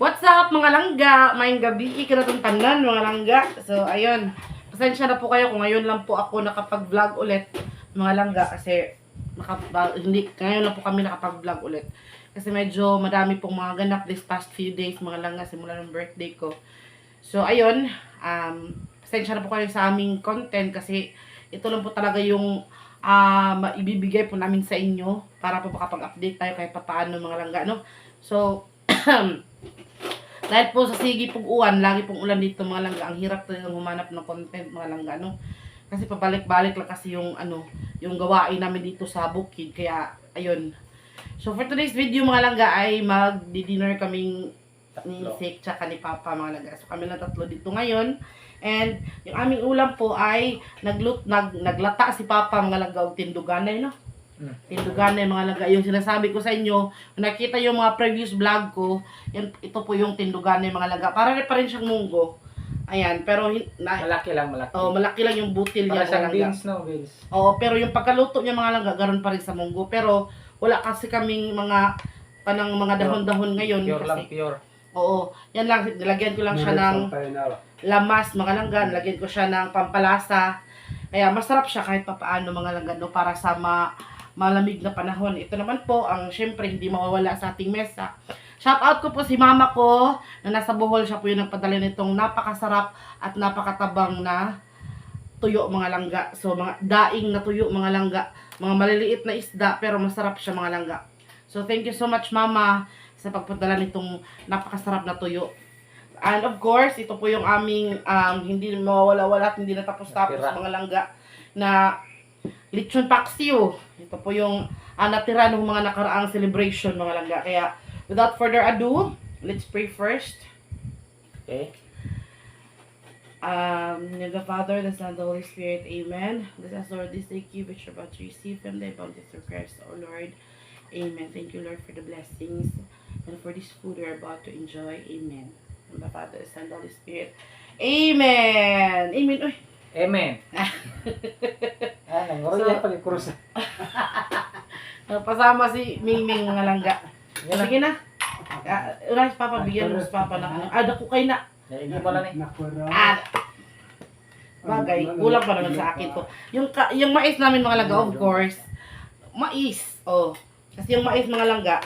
What's up mga langga? Maayong gabi, ikinatong tanan mga langga. So, ayun. Pasensya na po kayo kung ngayon lang po ako nakapag-vlog ulit mga langga kasi ba- hindi, ngayon lang po kami nakapag-vlog ulit. Kasi medyo madami pong mga ganap this past few days mga langga simula ng birthday ko. So, ayun. Um, pasensya na po kayo sa aming content kasi ito lang po talaga yung ah maibibigay po namin sa inyo para po makapag-update tayo kahit papaano mga langga, no? So, dahil po sa sige pong uwan, lagi pong ulan dito mga langga, ang hirap talagang humanap ng content mga langga, no? Kasi pabalik-balik lang kasi yung ano, yung gawain namin dito sa bukid, kaya ayun. So for today's video mga langga ay magdi-dinner kaming ni Sik tsaka ni Papa mga langga. So kami lang tatlo dito ngayon. And yung aming ulam po ay naglut nag naglata si Papa mga langga og tinduganay no. Mm. Tinduganay mga langga. Yung sinasabi ko sa inyo, kung nakita yung mga previous vlog ko, yan, ito po yung tinduganay mga langga. Para rin pa rin siyang munggo. Ayan, pero hin- na, Malaki lang, malaki. oh, malaki lang yung butil Para niya mga siyang langga. beans, no? Beans. Oo, pero yung pagkaluto niya mga langga, ganoon pa rin sa munggo. Pero wala kasi kaming mga panang mga dahon-dahon ngayon. Pure lang, kasi, pure. oo, yan lang, nilagyan ko lang siya ng lamas, mga langga, nilagyan ko siya ng pampalasa. Kaya masarap siya kahit papaano mga langga, no, para sa ma malamig na panahon. Ito naman po, ang syempre hindi mawawala sa ating mesa. Shout out ko po si mama ko na nasa Bohol. Siya po yung nagpadala nitong napakasarap at napakatabang na tuyo mga langga. So mga daing na tuyo mga langga. Mga maliliit na isda pero masarap siya mga langga. So thank you so much mama sa pagpadala nitong napakasarap na tuyo. And of course, ito po yung aming um, hindi mawawala-wala at hindi natapos-tapos mga langga na lechon paksiw. Ito po yung ah, natira ng mga nakaraang celebration mga langga. Kaya without further ado, let's pray first. Okay? Um, the Father, the Son, the Holy Spirit, Amen. This is Lord, this day you which you're about to receive from thy bounty through Christ, our Lord. Amen. Thank you, Lord, for the blessings and for this food we're about to enjoy. Amen. In the Father, the Son, the Holy Spirit. Amen. Amen. Uy, Amen. ah, nanguro So- yan pag krus. napasama si Mingming mga langga. Sige na. Ah, Uray, Papa, bigyan mo si Papa na. Ah, dako kay na. Hindi mo lang eh. Ah, bagay. Kulang pa naman sa akin to. Yung, ka, yung mais namin mga langga, of course. Mais. Oh. Kasi yung mais mga langga,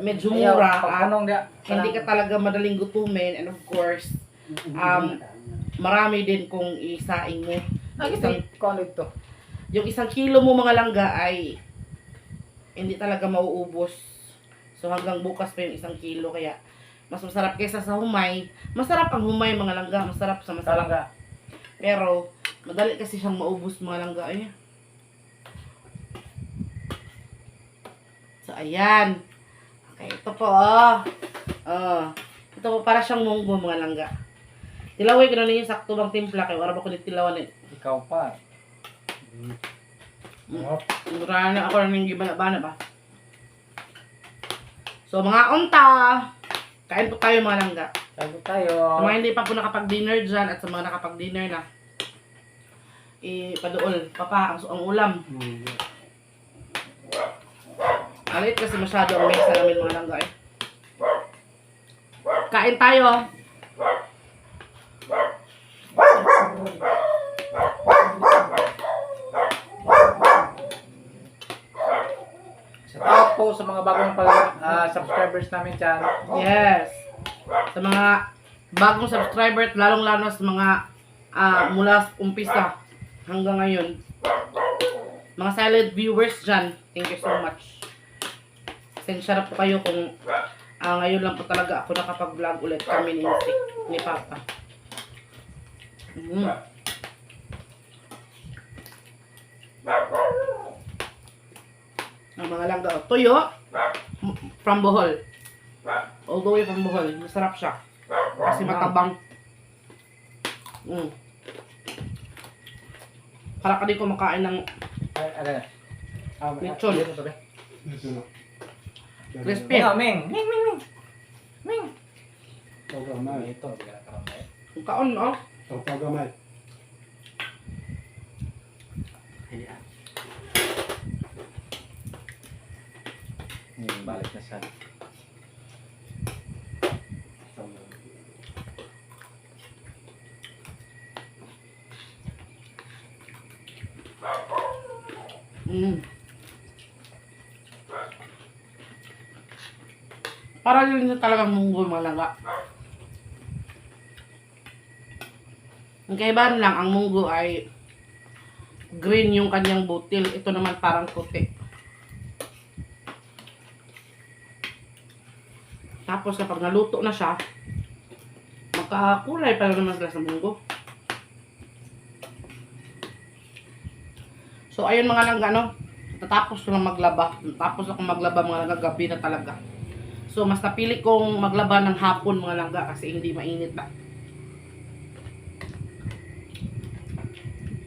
medyo Ayaw, mura. pag ah, anong dia. hindi ka talaga madaling gutumin. And of course, um, marami din kung isaing mo. Yung ito. isang, Kung ano ito? yung isang kilo mo mga langga ay hindi talaga mauubos. So hanggang bukas pa yung isang kilo. Kaya mas masarap kaysa sa humay. Masarap ang humay mga langga. Masarap sa masarap. Talaga. Pero, madali kasi siyang maubos mga langga. Ay. So, ayan. Okay, ito po, oh. Oh. Ito po, para siyang munggo mga langga. Tilaway ko na ninyo sakto bang timpla kayo. Wala ba ko nitilawan eh. Ikaw pa. Mm. Mura na ako ng gibana-bana ba? So, mga unta. Kain po tayo mga langga. sabi tayo. Sa mga hindi pa po nakapag-dinner dyan at sa mga nakapag-dinner na, ipadool, papa, ang, ang ulam. Alit kasi masyado ang mesa namin mga langga eh. Kain tayo. Sa tao po sa mga bagong pala, ah, subscribers namin dyan. Yes. Sa mga bagong subscriber at lalong-lalo sa mga ah, mula umpisa hanggang ngayon. Mga silent viewers dyan, thank you so much. Sensya po kayo kung ah, ngayon lang po talaga ako nakapag-vlog ulit kami ni ni Papa. Mm. Ang mga langga, oh, tuyo, from Bohol. All the way from Bohol. Masarap siya. Kasi matabang. Mm. Para ka din kumakain ng ano yan? Ah, Lechon. crispy. Ming, Ming, Ming, Ming, Ming. Ming. Pagkamay. Ito, hindi ka nakaramay. Ang kaon, no? Pagkamay. Ngayon, balik na siya. Mm. Para yun na talagang munggol mga langga. Ang kaibahan lang, ang munggo ay green yung kanyang butil. Ito naman parang puti. Tapos kapag naluto na siya, magkakulay pa naman sila sa munggo. So, ayun mga langga, no? Tatapos ko lang maglaba. Tapos ako maglaba mga langga, gabi na talaga. So, mas napili kong maglaba ng hapon mga langga kasi hindi mainit na.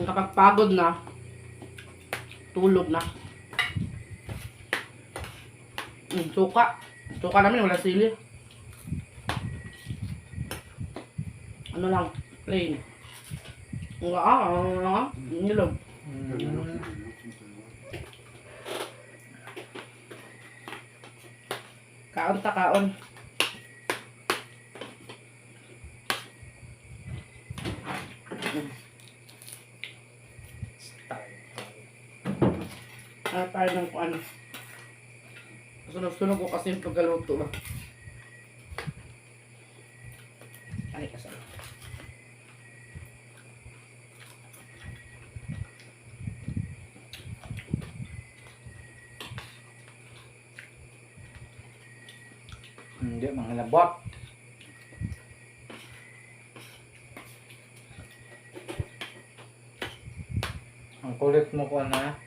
Yung kapag pagod na, tulog na. Mm, suka. Suka namin, wala sili. Ano lang, plain. Nga ah, ano lang ah, nilog. Mm. Kaon ta kaon. Ano tayo ng kung ano. Sunog-sunog ko kasi yung pagkaluto ba. Ay, kasi. Hindi, mga labot. Ang kulit mo ko na.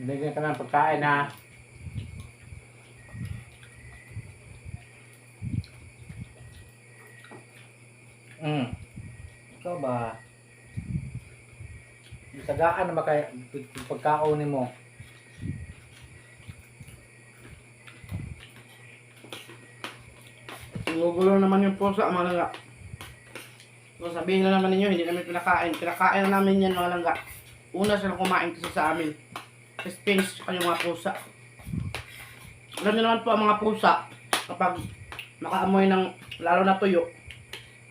Bigyan ka ng pagkain ha. Mm. Ikaw ba? Tagaan na ba kaya pagkaon mo? Gugulo naman yung pusa, mga langga. So, sabihin na naman ninyo, hindi namin pinakain. Pinakain na namin yan, mga langga. Una silang kumain kasi sa amin. Tsaka yung mga pusa. Alam naman po ang mga pusa, kapag makaamoy ng lalo na tuyo,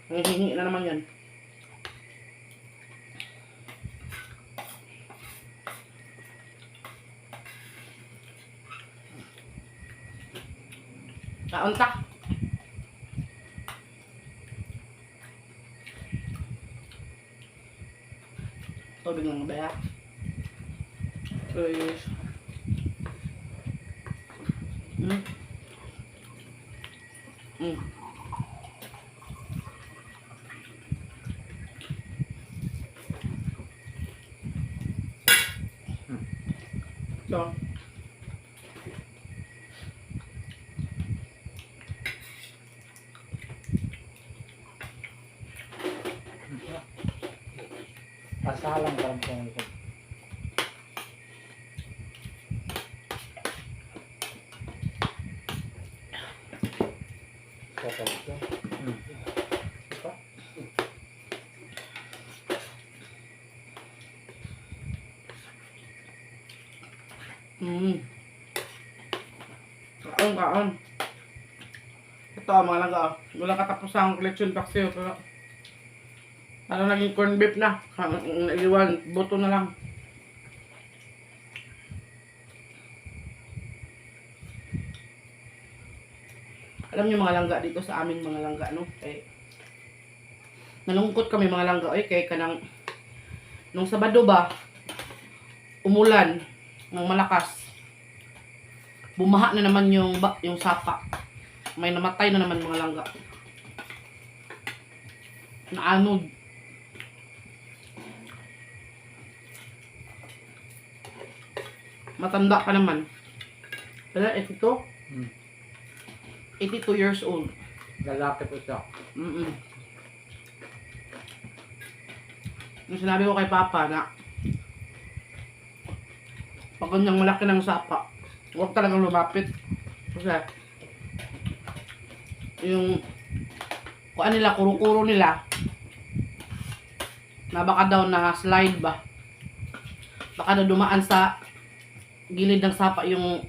nangihingi na naman yan. Kaunta. Tubig lang ba ya? Please. Mm. Mm. So. Pasalang kampong ito. Kapag ito. Hmm. Ito. Mm. Kaon, kaon. Ito ang mga langga. oh. Wala katapusang lechon paksiw. Pero, ano naging corn beef na. Ang Iwan, buto na lang. Alam niyo mga langga dito sa amin mga langga no. Kay nalungkot kami mga langga oy kay kanang nung Sabado ba umulan ng malakas. Bumaha na naman yung ba, yung sapa. May namatay na naman mga langga. Naanod. Matanda pa naman. Wala, ito Hmm. 82 years old. Lalaki po siya. Mm Yung sinabi ko kay Papa na pag ganyang malaki ng sapa, huwag talagang lumapit. Kasi yung kuan nila, kuro-kuro nila na baka daw na slide ba. Baka daw dumaan sa gilid ng sapa yung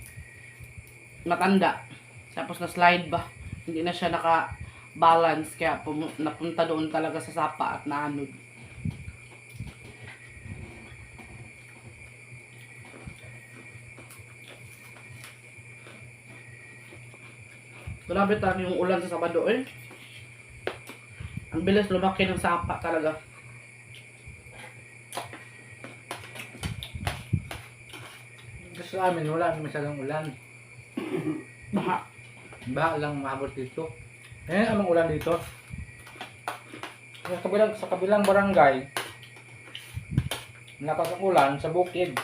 matanda. Tapos na slide ba. Hindi na siya naka balance. Kaya napunta doon talaga sa sapa at naanod. Grabe talaga yung ulan sa Sabado eh. Ang bilis lumaki ng sapa talaga. Gusto amin, wala masyadong ulan. Baha. Baha lang mahabot dito. Eh, anong ulan dito? Sa kabilang, sa kabilang barangay, lakas ang ulan sa bukid.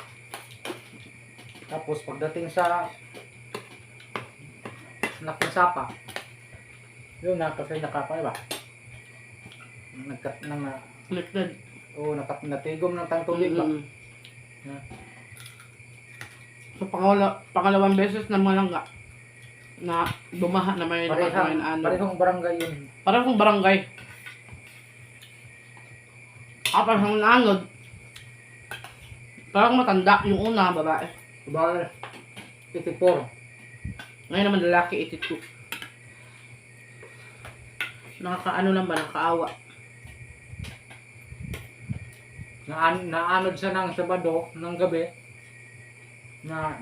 Tapos pagdating sa laking sapa, yun na kasi nakapa ba? Nagkat na na Lifted. o nakat natigom ng tang tubig ba? Mm. Yeah. So, pangala, pangalawang beses na malangga na bumaha na may Parehong, may ano. parehong barangay yun. Parang kung barangay. Ah, parang naanod. Parang matanda yung una, babae. Diba? 84. Ngayon naman lalaki, 82. Nakakaano lang ba, nakakaawa. na naanod siya ng Sabado ng gabi na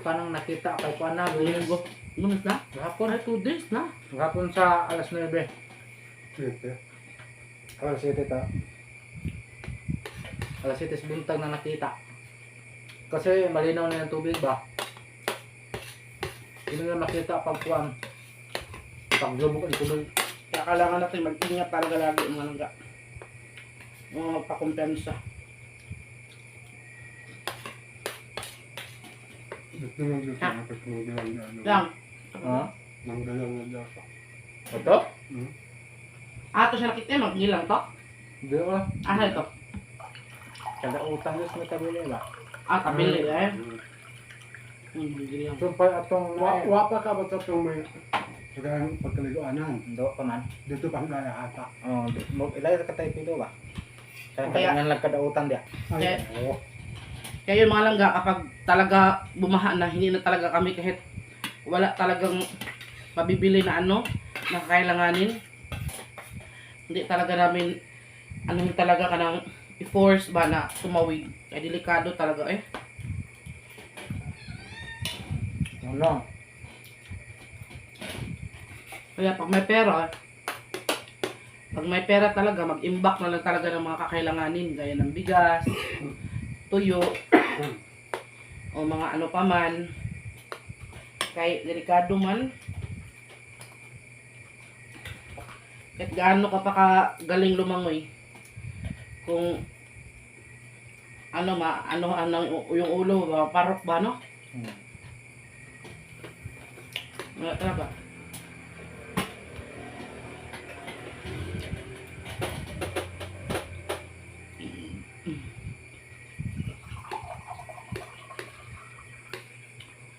parang nakita kay Pana Linggo. Lumis na? Gahapon, Ay, 2 days na. gahapon sa alas 9. Siyete. Alas siyete ta. Alas 7 buntag na nakita. Kasi malinaw na yung tubig ba? Hindi na makita pag kuwan. Pag lubog ang tubig. Kaya kailangan natin mag-ingat talaga lagi yung mga langga. Mga magpakumpensa. Ito lang dito. Na ano. Lang. Ha? Nanggalang na dito. Ito? Hmm? Ah, ito siya nakita, mag-ilang to? Hindi ko lang. Ah, ito. Kada utang yun sa tabili ba? Ah, kabili eh. Ito pa atong Wa, wa pa ka ba ito itong may kagayang pagkaliguanan? Hindi pa man. Dito pa ang hata. Oh, mo ilay sa katay pilo ba? Kaya Kaya- kada utang dia. Ay, oo. Kaya yung mga langga, kapag talaga bumaha na, hindi na talaga kami kahit wala talagang mabibili na ano, na kailanganin. Hindi talaga namin, ano yung talaga ka nang i-force ba na tumawid. Kaya delikado talaga eh. Ano? Kaya pag may pera, pag may pera talaga, mag-imbak na lang talaga ng mga kakailanganin, gaya ng bigas, tuyo, o mga ano pa man. Kahit delikado man. Kahit gaano ka pa kagaling lumangoy. Kung ano ma, ano, ano yung ulo, ba, parok ba, no? Hmm. Wala talaga.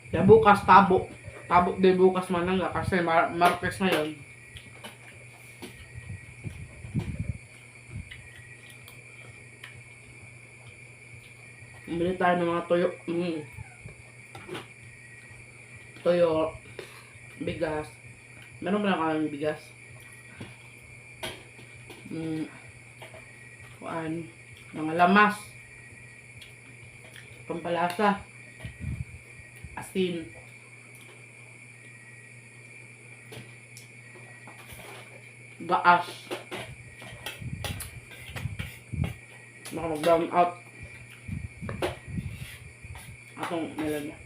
Kaya bukas tabo. Tabo din bukas man lang kasi mar Martes na yun. Bili tayo ng mga tuyo. Mm. Tuyo. Bigas. Meron ba lang kami bigas? Mm. Kuan. Mga lamas. Pampalasa. Asin. Gaas. Baka mag-brown out. Atong meron niya.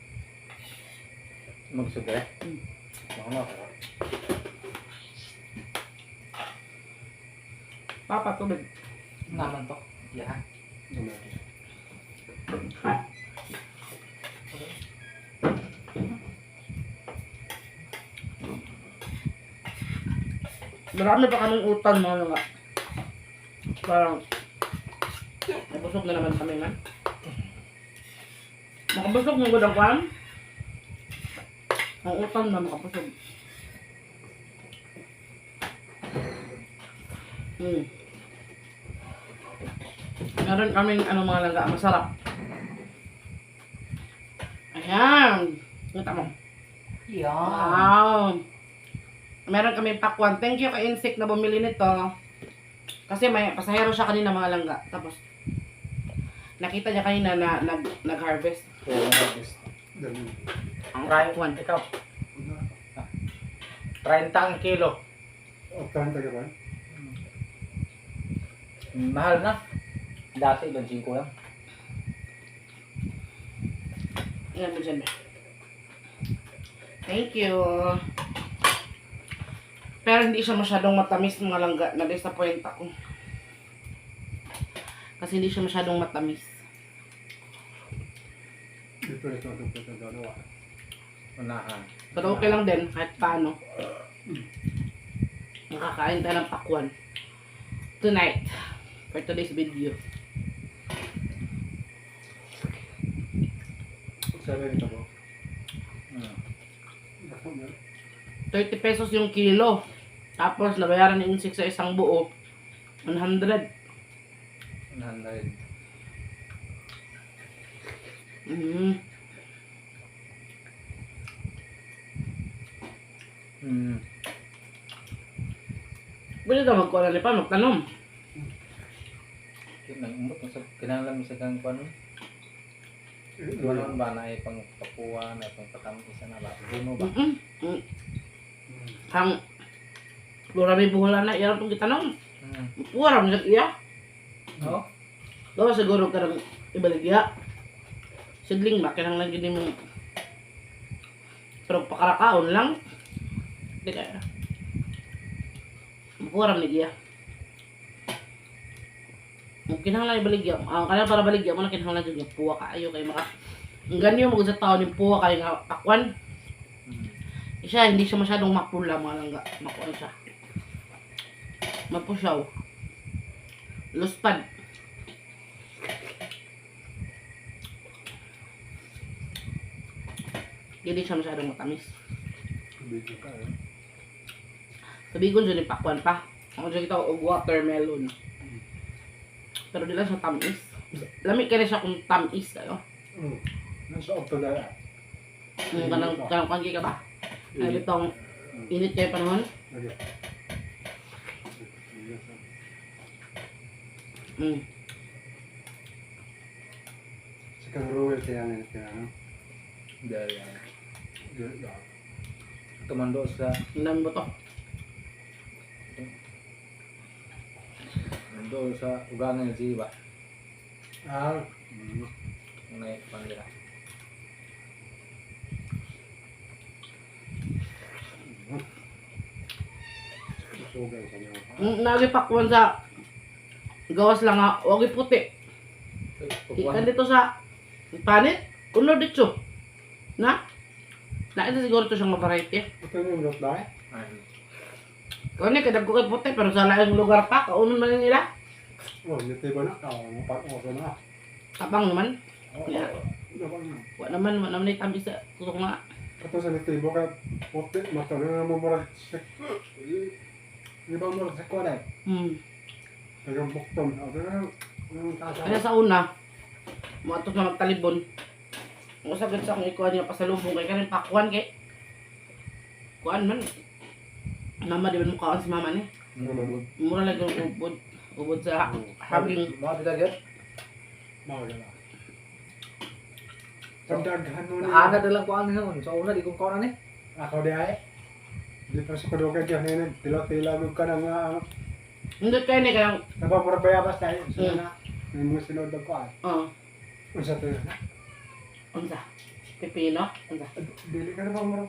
Magsugay. Hmm. Ano? Papa, tubig. Naman to. Yeah. Marami pa kaming utang mga nga. Parang, nabusog na naman kami man. Makabusog ng gudang kwan. Ang utang na makabusog. Hmm. Meron kaming ano mga langga, masarap. Ayan. Kita mo. Yeah. Wow. meron kami pakwan. Thank you kay Insect na bumili nito. Kasi may pasahero siya kanina mga langga. Tapos, nakita niya kanina na nag, nag-harvest. Oo, harvest. Ang Try, pakwan. ikaw, 30 ang kilo. O, tahan taga ba? Mahal na. Dati, doon 5 lang. Yan mo dyan. be. Thank you. Pero hindi siya masyadong matamis mga langga. Na-disappoint ako. Kasi hindi siya masyadong matamis. Dito ito ito ito ito dalawa. Unahan. Pero okay lang din kahit paano. Makakain tayo ng pakwan. Tonight. For today's video. Sabi ito po. Hmm. Ako na. 30 pesos yung kilo. Tapos nabayaran ni Insik sa isang buo. 100. 100. Mm. Hmm. Pwede ka magkuha na pa, magtanom. Kinang kinahanglan mo sa kang kuan. Eh, Kuan ba na ay pang papuwa na pang patamis na ba? Puno ba? Mm -mm. Ang Lura may buhulan na, iyan itong gitanong. Hmm. Puwara mo siya iya. Oh? Gawa siguro ka ng ibaligya. Sidling ba, kinang lang gini mo. Pero pakarakaon lang. Hindi kaya. Puwara ni iya. Kung kinahanglan ibaligya, ang kanang para baligya mo na kinahanglan yung puwa ka. Ayaw kayo maka... Ang ganyo mo sa tao yung puwa kayo nga pakwan. Hmm. Siya, hindi siya masyadong mapula mga langga. Makuha siya. Mapusyaw. Luspad. Hindi siya masyadong matamis. Video ka eh. Sabigon dyan pakwan pa. Ako dyan kita og watermelon. Pero di lang siya tamis. Lamig ka na siya kung tamis kayo. Mm. Nasa okto na yan. Yung kanang, kanang panggi ka ba? Ay, itong init kayo panahon. Mm. Si Kang Ruel kaya nga kaya ano. Dahil yan. Tumando sa Ang dami ba to? Tumando sa ugangan ng siba. Ah. mm. Ang na pangira. Sugal sa niyo. Mm, Nagi pakwan sa gawas lang nga, wag puti. Ikan dito sa panit, kuno dito. Na? Nakita siguro to siyang variety. Ito yung lot na eh. Kani kadag ko kay puti pero sa laing lugar pa, kaunon man nila. Oh, hindi ba na? Oh, mapat-oso na. Tapang naman. Oh, Yeah. Ano ba na? Wa naman, wa naman tamis sa kusok nga. Kato sa nitibo ka, puti, mata na mo mura sa... Di ba mura sa kwaday? Hmm. Tagang bukton. Ano na? Kaya kasama? sa una, mo atos na magtalibon. Ang sagad sa akong ikuha niya pasalubong kay kanin pakwan kay. Kuan man. Mama di ba mo kaon si mama ni? Mura lang yung ubod. Ubod sa haging. Mga titagat. Magala. Pagdaghan mo Naana na lang ko ano noon. Sa una, di kong kaunan eh. Ako di ay. Di pa sa kudugan dyan yun. Tila-tila mo ka ng uh, Hindi kayo ni kayang, napaparbayabas tayo. Sa Hmm. na. Yung mga sinod ko ay. oh, Unsa to yun? unsa? Pipino? Unsa? Dili ka na ba mga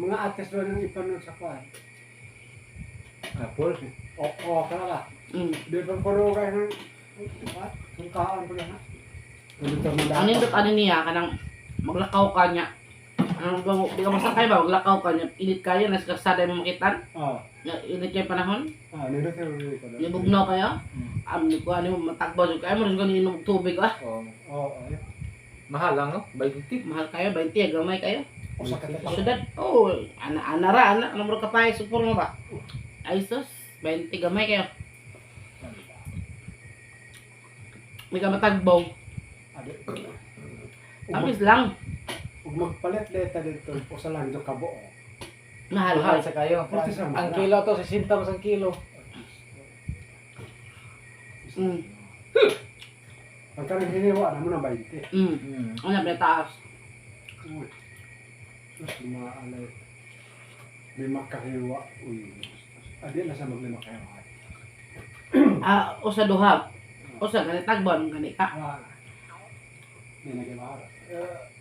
mga ates doon ng ipanon sa kuan? Apple. Ka na? Mm. Di pa kudugan ng what? Kung kaan ko yan ha? Dito mo Ang nindot ano niya, kanang maglakaw ka niya. Ano ba, di ka masakay ba, maglakaw ka niya. Init kayo, nasa kasada mo makitan. Ah, Na- Init kayo panahon. ah, nito yung ko Yung bugnaw kayo. Am, ko ano mo, matagbaw yung kayo. Maros ko inom tubig ah. Oh, Oh, ay. mahal lang no? By 50. Mahal kayo, 20, gamay kayo. Syudad, oh, ana, ana ra, ana, ano mo ka pa, supor mo ba? Ay sus, 20 gamay kayo. May ka matagbaw. Adi. Tamis lang. Ug magpalit data dito o sa lang do kabo. Mahal. Mahal sa kayo. Sa Ang kilo to, 60 mas ang kilo. Mm. Pagka naghiniwa, naman ang 20. Mm. Hmm. Ano na taas? Uy. Mas lumaalay. May makahiwa. Uy. Adi na sa maglima kahiwa. Ah, usa duha. Usa gani tagbon gani ka. Ah.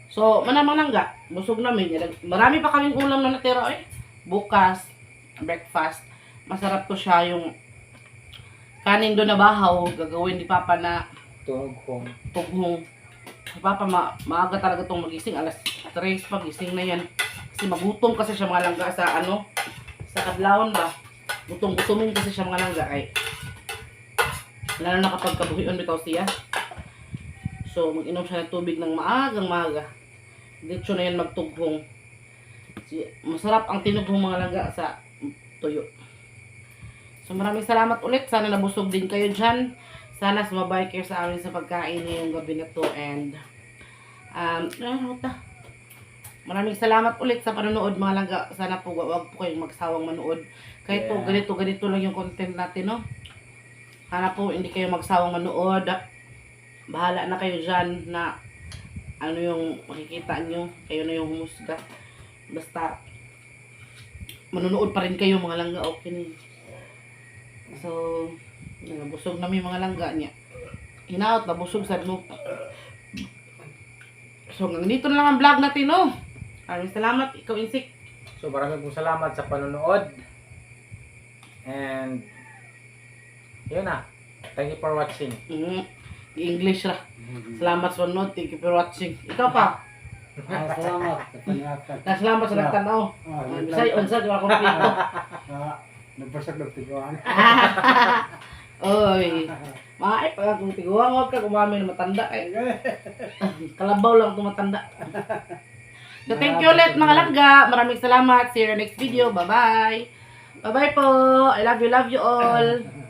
So, manamang langga, busog namin. Marami pa kaming ulam na natira eh. Bukas, breakfast. Masarap to siya yung kanin doon na bahaw, gagawin ni Papa na Tunog kong. tughong. Si Papa, ma maaga talaga itong magising. Alas 3 pa, gising na yan. Kasi magutom kasi siya mga langga sa ano, sa kadlawon ba. Gutom-gutomin kasi siya mga langga ay. Lalo na kapag kabuhion bitaw siya. So, mag-inom siya ng tubig ng maagang maaga. Dito na yan magtughong. Masarap ang tinughong mga langga sa tuyo. So, maraming salamat ulit. Sana nabusog din kayo dyan. Sana sumabay kayo sa amin sa pagkain ngayong gabi na to. And, um? Maraming salamat ulit sa panonood mga langga. Sana po wag po kayong magsawang manood. Kahit po Yeah. ganito, ganito lang yung content natin, no? Sana po hindi kayo magsawang manood. Bahala na kayo dyan na ano yung makikita nyo. Kayo na yung humusga. Basta, manonood pa rin kayo mga langga. Okay na. So, nabusog na may mga langga niya. Hinaot, nabusog sa mo. So, hanggang dito na lang ang vlog natin, no? Maraming salamat. Ikaw, Insik. So maraming pong salamat sa panonood. And, yun na. Thank you for watching. Mm, English ra. Salamat sa panonood. Thank you for watching. Ikaw pa. Ah, salamat. sa. Na salamat sa nagtanaw. Ah, Bisay, unsa, di ba kompleto. Ah, Nagbasag ng tiguan. Oy. Maay pa kung tiguang wag ka kumami na matanda eh. Kalabaw lang tumatanda. So thank you ulit mga langga. Maraming salamat. See you in the next video. Bye-bye. Bye-bye po. I love you, love you all.